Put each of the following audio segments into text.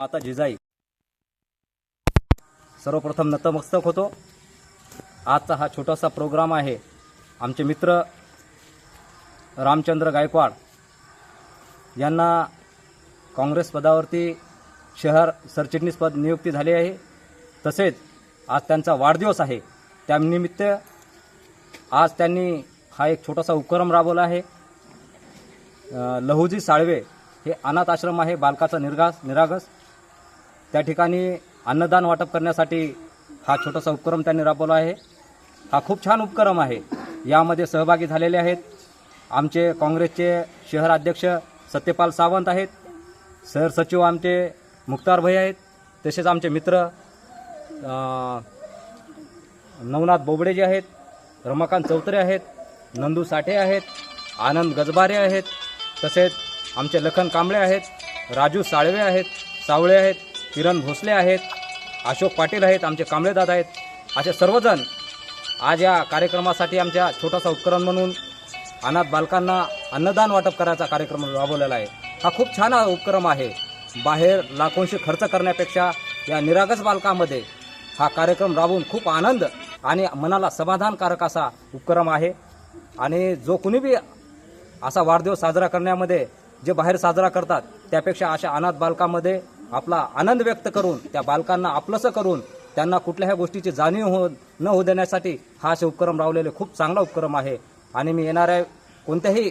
माता जिजाई. सर्वप्रथम नतमस्तक होतो. आजचा हा छोटासा प्रोग्राम आहे. आमचे मित्र रामचंद्र गायकवाड यांना काँग्रेस पदावरती शहर सरचिटणीस पद नियुक्ती झाली आहे. तसेच आज त्यांचा वाढदिवस आहे. त्यानिमित्त आज त्यांनी हा एक छोटासा उपक्रम राबवला आहे. लहुजी साळवे हे अनाथ आश्रम आहे. बालकाचा निर्गास निरागस. त्या ठिकाणी अन्नदान वाटप करण्यासाठी हा छोटासा उपक्रम त्यांनी राबवला आहे. हा खूप छान उपक्रम आहे. यामध्ये सहभागी झालेले आहेत. आमचे काँग्रेसचे शहर अध्यक्ष सत्यपाल सावंत आहेत. सर सचिव आमचे मुक्तार भाई आहेत. तसेच आमचे मित्र नवनाथ बोबडे जे आहेत रमाकांत चौधरी आहेत नंदू साठे आहेत आनंद गजबारे आहेत. तसेच आमचे लखन कांबळे आहेत राजू साळवे आहेत सावळे आहेत किरण भोसले आहेत अशोक पाटील आहेत आमचे कांबळेदादा आहेत. असे सर्वजण आज या कार्यक्रमासाठी आमच्या छोटासा उपक्रम म्हणून अनाथ बालकांना अन्नदान वाटप करायचा कार्यक्रम राबवलेला आहे. हा खूप छान उपक्रम आहे. बाहेर लाखोंशी खर्च करण्यापेक्षा या निरागस बालकामध्ये हा कार्यक्रम राबवून खूप आनंद आणि मनाला समाधानकारक असा उपक्रम आहे. आणि जो कुणी बी असा वाढदिवस साजरा करण्यामध्ये जे बाहेर साजरा करतात त्यापेक्षा अशा अनाथ बालकामध्ये आपला आनंद व्यक्त करून त्या बालकांना आपलंसं करून त्यांना कुठल्याही गोष्टीची जाणीव हो न होऊ देण्यासाठी हा असे उपक्रम राबवलेले खूप चांगला उपक्रम आहे. आणि मी येणाऱ्या कोणत्याही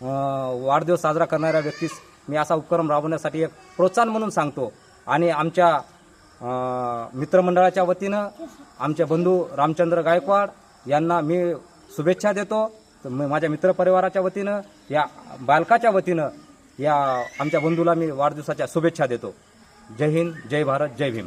वाढदिवस साजरा करणाऱ्या व्यक्तीस मी असा उपक्रम राबवण्यासाठी एक प्रोत्साहन म्हणून सांगतो. आणि आमच्या मित्रमंडळाच्या वतीनं आमचे बंधू रामचंद्र गायकवाड यांना मी शुभेच्छा देतो. तर माझ्या मित्रपरिवाराच्या वतीनं या बालकाच्या वतीनं या आमच्या बंधूला मी वाढदिवसाच्या शुभेच्छा देतो. जय हिंद जय भारत जय भीम.